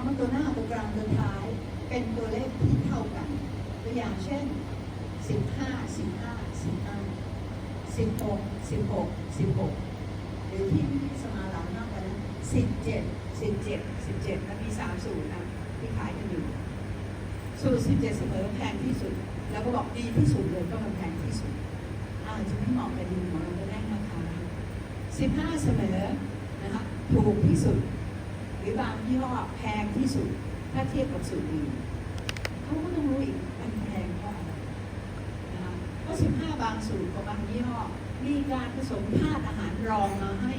ำว่าตัวหน้าตัวกลางตัวท้าย เป็นตัวเลขที่เท่ากัน ตัวอย่างเช่น 15 15 15 16 16 16 หรือที่พี่สมาหลังมากกว่านั้น17 17 17มันมี3สูตรนะที่ขายกันอยู่ สูตร 17 เสมอแพงที่สุด แล้วก็บอกดีที่สุดเลยก็มันแพงที่สุดอาจจะไม่เหมาะกับดินของเราก็ได้นะคะ 15 เสมอนะคะถูกที่สุด รือบางยี่ห้อแพงที่สุด ถ้าเทียบกับสูตรอื่นเขาก็ต้องรู้อีกมันแพงเพราะอะไรนะคะเพราะ15บางสูตรกับบางยี่ห้อมีการผสมธาตุอาหารรองมาให้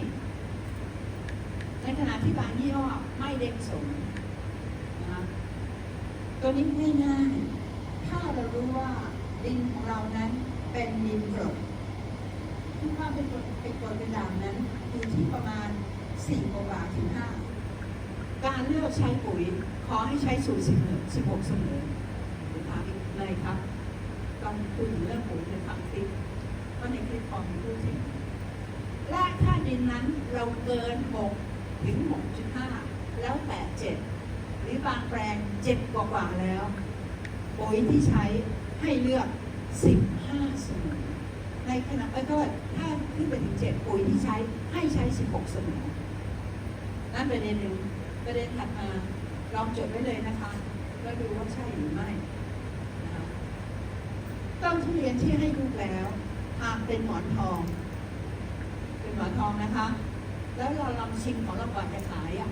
ในขณะที่บางยี่ห้อไม่ได้ผสมนะคะตัวนี้ง่ายๆถ้าเรารู้ว่าดินของเรานั้นเป็นดินกรดที่ว่าเป็นกรดเป็นกรดเป็นด่างนั้นอยู่ที่ประมาณ4กว่าถึง5 การเลือกใช้ปุ๋ยขอให้ใช้สูตรสิบสิบหกเสมอหรือถามอีกเลยครับต้องคุยเรื่องปุ๋ยในฟังคลิปเพราะในคลิปพอมีพูดถึงและถ้าดินนั้นเราเกิน 6 ถึง 6.5 แล้วแต่7หรือบางแปลง 7 กว่ากว่าแล้ว ปุ๋ยที่ใช้ให้เลือก 15 เสมอในขณะเอ้ก็ถ้าขึ้นไปถึง 7 ปุ๋ยที่ใช้ให้ใช้ 16 เสมอนั่นประเด็นหนึ่ง ประเด็นถัดมาลองจดไว้เลยนะคะแล้วดูว่าใช่หรือไม่นะคะต้นทุเรียนที่ให้ลูกแล้วหากเป็นหมอนทอง เป็นหมอนทองนะคะ แล้วเราลองชิมของเราก่อนจะขายอะ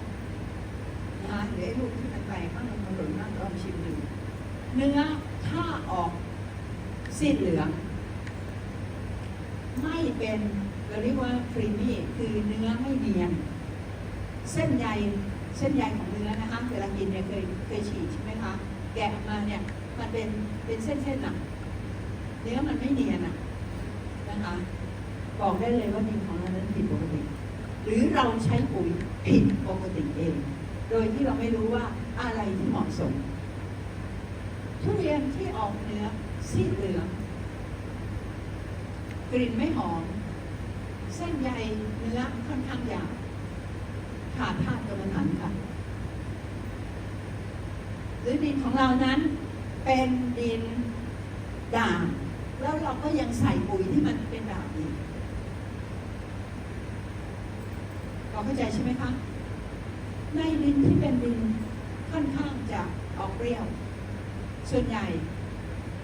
นะคะหรือไอ้ลูกที่มันแปข้างในมันหล่นมากลองชิมดูเนื้อถ้าออกสีเหลือง ไม่เป็นเราเรียกว่าครีมมี่คือเนื้อไม่เนียน เส้นใย เส้นใยของเนื้อนะคะเวลากินเนี่ยเคยเคยฉีดใช่ไหมคะแกะออกมาเนี่ยมันเป็นเป็นเส้นเส้นๆอะเนื้อมันไม่เนียนอะนะคะบอกได้เลยว่าดินของเรานั้นผิดปกติ หรือเราใช้ปุ๋ยผิดปกติเอง โดยที่เราไม่รู้ว่าอะไรที่เหมาะสม ทุเรียนที่ออกเนื้อซีดเหลืองกลิ่นไม่หอม เส้นใยเนื้อค่อนข้างหยาบขาดธาตุกรรมฐานค่ะ หรือดินของเรานั้นเป็นดินด่างแล้วเราก็ยังใส่ปุ๋ยที่มันเป็นด่างอีกเราเข้าใจใช่ไหมคะในดินที่เป็นดินค่อนข้างจะออกเปรี้ยว ส่วนใหญ่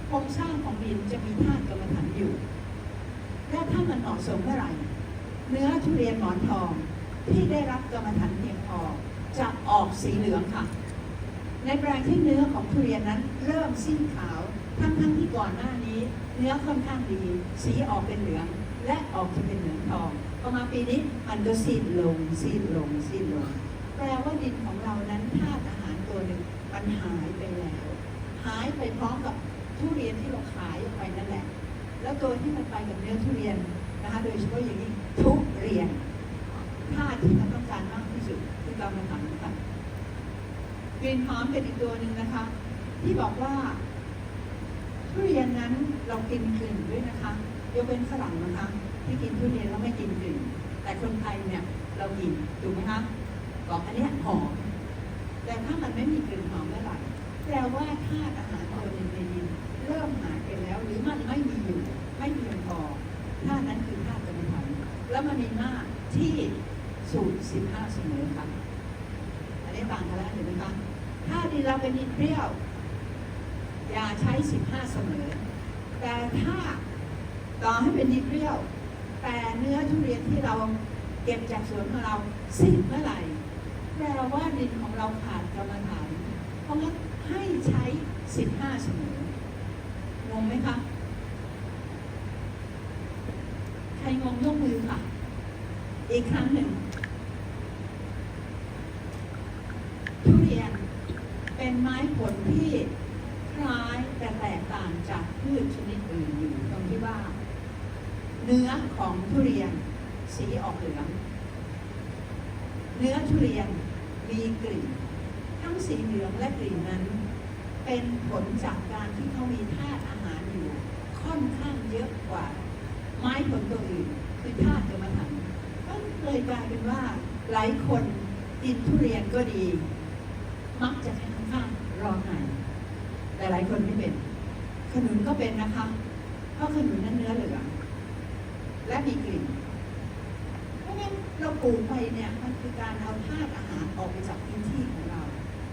โครงสร้างของดินจะมีธาตุกรรมฐานอยู่ และถ้ามันเหมาะสมเมื่อไหร่ เนื้อทุเรียนหมอนทองที่ได้รับกรรมฐานเพียงพอจะออกสีเหลืองค่ะ ในแปลงที่เนื้อของทุเรียนนั้นเริ่มซีดขาว ทั้งทั้งๆที่ก่อนหน้านี้ เนื้อค่อนข้างดี สีออกเป็นเหลือง และออกจะเป็นเหลืองทองพอมาปีนี้มันก็ซีดลงซีดลงซีดลง แปลว่าดินของเรานั้นธาตุอาหารตัวหนึ่งมันหายไปแล้ว หายไปพร้อมกับทุเรียนที่เราขายออกไปนั่นแหละ แล้วตัวที่มันไปกับเนื้อทุเรียนนะคะโดยเฉพาะอย่างนี้ทุเรียนธาตุที่มันต้องการมากที่สุดคือกรรมฐานค่ะ กลิ่นหอมเป็นอีกตัวหนึ่งนะคะ ที่บอกว่าทุเรียนนั้นเรากินกลิ่นด้วยนะคะยกเป็นฝรั่งนะคะที่กินทุเรียนแล้วไม่กินกลิ่นแต่คนไทยเนี่ยเรากินถูกไหมคะบอกอันเนี้ยหอมแต่ถ้ามันไม่มีกลิ่นหอมเมื่อไหร่แปลว่าธาตุอาหารตัวหนึ่งในดินเริ่มหายไปแล้วหรือมันไม่มีอยู่ไม่เพียงพอธาตุนั้นคือธาตุกรรมฐานแล้วมันมีมากที่สูตร15เสมอค่ะอันนี้ต่างกันแล้วเห็นไหมคะ ดินเราเป็นดินเปรี้ยว อย่าใช้15เสมอ แต่ถ้าต่อให้เป็นดินเปรี้ยว แต่เนื้อทุเรียนที่เราเก็บจากสวนของเราสิ้นเมื่อไหร่แปลว่าดินของเราขาดกรรมฐานเพราะงั้นให้ใช้15เสมองงไหมคะใครงงยกมือค่ะ อีกครั้งหนึ่ง ทุเรียนเป็นไม้ผ ลที่คล้ายแต่แตกต่างจากพืชชนิดอื่นอยู่ตรงที่ว่า เนื้อของทุเรียนสีออกเหลือง เนื้อทุเรียนมีกลิ่น ทั้งสีเหลืองและกลิ่นนั้น เป็นผลจากการที่เขามีธาตุอาหารอยู่ ค่อนข้างเยอะกว่า ไม้ผลตัวอื่นคือธาตุกรรมฐานก็เลยกลายเป็นว่าหลายคนกินทุเรียนก็ดี มักจะข้างข้าง รอไห้แต่หลายคนไม่เป็น ขนุนก็เป็นนะคะเพราะขนุนนั้นเนื้อเหลืองและมีกลิ่น เพราะฉะนั้นเราปลูกไปเนี่ยมันคือการเอาธาตุอาหารออกไปจากพื้นที่ของเรา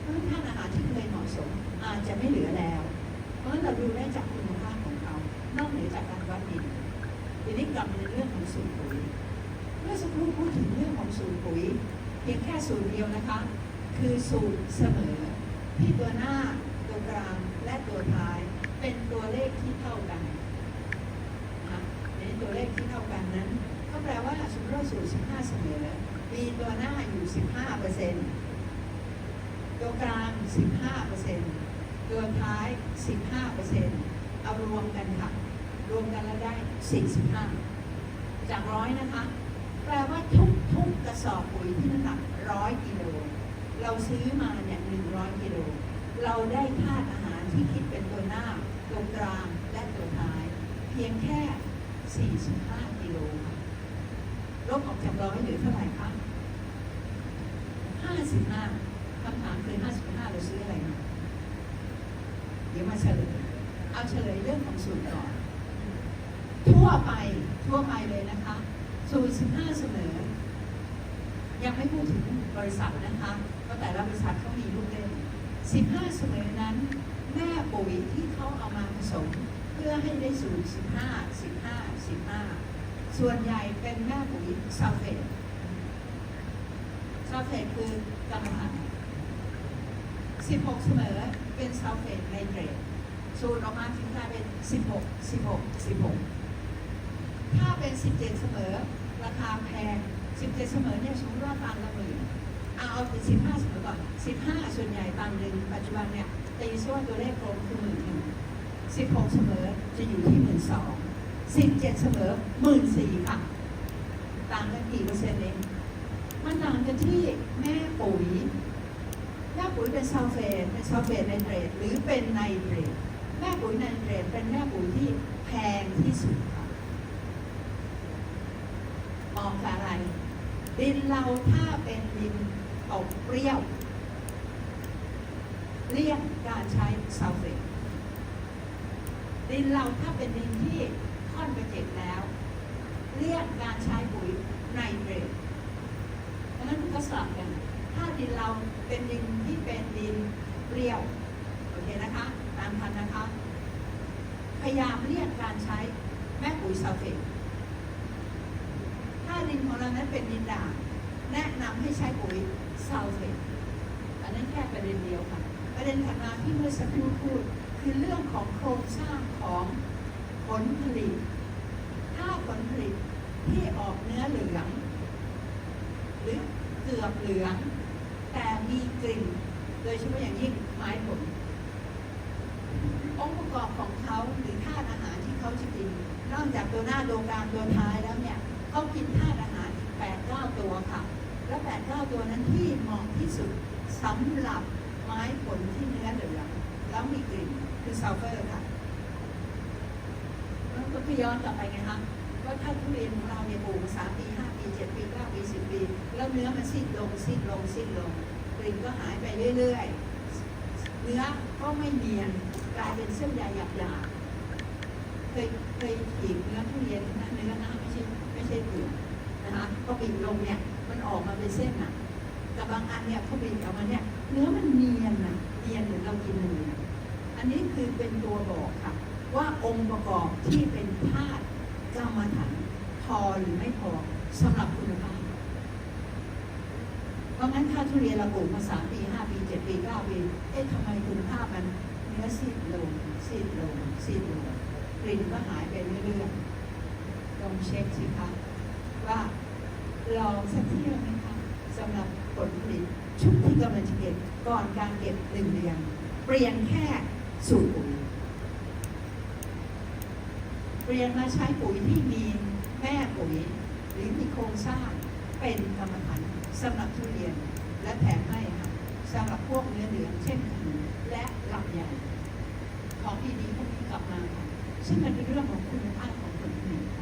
เพราะธาตุอาหารที่เคยเหมาะสม อาจจะไม่เหลือแล้ว เพราะฉะนั้นเราดูได้จากคุณภาพของเขานอกเหนือจากการวัดดินทีนี้กลับมาในเรื่องของสูตรปุ๋ย เมื่อสักครู่พูดถึงเรื่องของสูตรปุ๋ย เพียงแค่สูตรเดียวนะคะ คือสูตรเสมอ ที่ตัวหน้าตัวกลางและตัวท้ายเป็นตัวเลขที่เท่ากันนะในตัวเลขที่เท่ากันนั้น ก็แปลว่าสมมติว่าสูตร15 เสมอมีตัวหน้าอยู่ 15เปอร์เซ็นต์ตัวกลาง 15เปอร์เซ็นต์ตัวท้าย 15เปอร์เซ็นต์เอารวมกันค่ะ รวมกันแล้วได้ 45 จากร้อยนะคะ แปลว่าทุกทุกกระสอบปุ๋ยที่น้ำหนักร้อยกิโล เราซื้อมาเนี่ยหนึ่งร้อยกิโลเราได้ธาตุอาหารที่คิดเป็นตัวหน้า ตัวกลางและตัวท้าย เพียงแค่ 45 กิโลค่ะลบออกจากร้อยเหลือเท่าไหร่คะ55คำถามคือ55เราซื้ออะไรมาเดี๋ยวมาเฉลย เอาเฉลยเรื่องของสูตรก่อน ทั่วไปทั่วไปเลยนะคะสูตร15 เสมอ ยังไม่พูดถึงบริษัทนะคะ ราะแต่ละบริษัทเขามีลูกเล่น 15เสมอนั้น แม่ปุ๋ยที่เขาเอามาผสม เพื่อให้ได้สูตร 15 15 15 ส่วนใหญ่เป็นแม่ปุ๋ยซัลเฟตซัลเฟตคือกรรมฐาน16 เสมอเป็นซัลเฟตไนเตรตสูตรออกมาถึงกลายเป็น 16 16 16 ถ้าเป็น 17 เสมอราคาแพง 17 เสมอเนี่ยสมมติว่าตันละหมื่น เอาเอาเป็น15เสมอก่อน15ส่วนใหญ่ตันหนึ่งปัจจุบันเนี่ยตีซะว่าตัวเลขกลมคือหมื่นหนึ่ง16เสมอจะอยู่ที่หมื่นสอง17เสมอหมื่นสี่ค่ะต่างกันกี่เปอร์เซ็นต์เองมันต่างกันที่แม่ปุ๋ยแม่ปุ๋ยเป็นซัลเฟตเป็นซัลเฟตไนเตรตหรือเป็นไนเตรตแม่ปุ๋ยไนเตรตเป็นแม่ปุ๋ยที่แพงที่สุดค่ะมองจากอะไรดินเราถ้าเป็นดิน ตกเปรี้ยว เลี่ยงการใช้ซัลเฟตดินเราถ้าเป็นดินที่ค่อนไปเจ็บแล้ว เลี่ยงการใช้ปุ๋ยไนเตรตเพราะฉะนั้นมันก็สลับกัน ถ้าดินเราเป็นดินที่เป็นดินเปรี้ยว โอเคนะคะ ตามทันนะคะ พยายามเลี่ยงการใช้แม่ปุ๋ยซัลเฟตถ้าดินของเรานั้นเป็นดินด่าง แนะนำให้ใช้ปุ๋ยซัลเฟตอันนั้นแค่ประเด็นเดียวค่ะ ประเด็นถัดมาที่เมื่อสักครู่พูด คือเรื่องของโครงสร้างของผลผลิต ถ้าผลผลิตที่ออกเนื้อเหลือง หรือเกือบเหลือง แต่มีกลิ่น โดยเฉพาะอย่างยิ่งไม้ผลองค์ประกอบของเขาหรือธาตุอาหารที่เขาจะกิน นอกจากตัวหน้าตัวกลางตัวท้ายแล้วเนี่ยเขากินธาตุอาหารอีกแปดเก้าตัวค่ะ แล้วแปดเก้าตัวนั้นที่เหมาะที่สุดสำหรับไม้ผลที่เนื้อเหลืองแล้วมีกลิ่นคือซัลเฟอร์ค่ะแล้วก็คือย้อนกลับไปไงคะว่าถ้าทุเรียนของเราเนี่ยปลูกสามปีห้าปีเจ็ดปีเก้าปีสิบปี แล้วเนื้อมันสิ้นลงสิ้นลงสิ้นลงกลิ่นก็หายไปเรื่อยๆ เนื้อก็ไม่เนียนกลายเป็นเส้นใยหยาบๆเคยเคยขีดเนื้อทุเรียนนะเนื้อนะไม่ใช่ไม่ใช่เปลือกนะคะพอบีบลงเนี่ย มันออกมาเป็นเส้นอะแต่บางอันเนี่ยพอบีบออกมาเนี่ยเนื้อมันเนียนอะเนียนเหมือนเรากินเลยอะอันนี้คือเป็นตัวบอกค่ะ ว่าองค์ประกอบที่เป็นธาตุกรรมฐานพอหรือไม่พอสำหรับคุณภาพเพราะงั้นถ้าทุเรียนเราปลูกมาสามปีห้าปีเจ็ดปีเก้าปีเอ๊ะทำไมคุณภาพมันเนื้อซีดลงซีดลงซีดลงกลิ่นก็หายไปเรื่อยๆลองเช็คสิคะว่า ลองสักเที่ยวไหมคะสำหรับผลผลิตชุดที่กำลังจะเก็บก่อนการเก็บหนึ่งเดือนเปลี่ยนแค่สูตรปุ๋ยเปลี่ยนมาใช้ปุ๋ยที่มีแม่ปุ๋ยหรือมีโครงสร้างเป็นกรรมฐานสำหรับทุเรียนและแถมให้ค่ะสำหรับพวกเนื้อเหลืองเช่นขนุนและลำไยของดีๆพวกนี้กลับมาค่ะซึ่งมันเป็นเรื่องของคุณภาพของผลผลิตค่ะ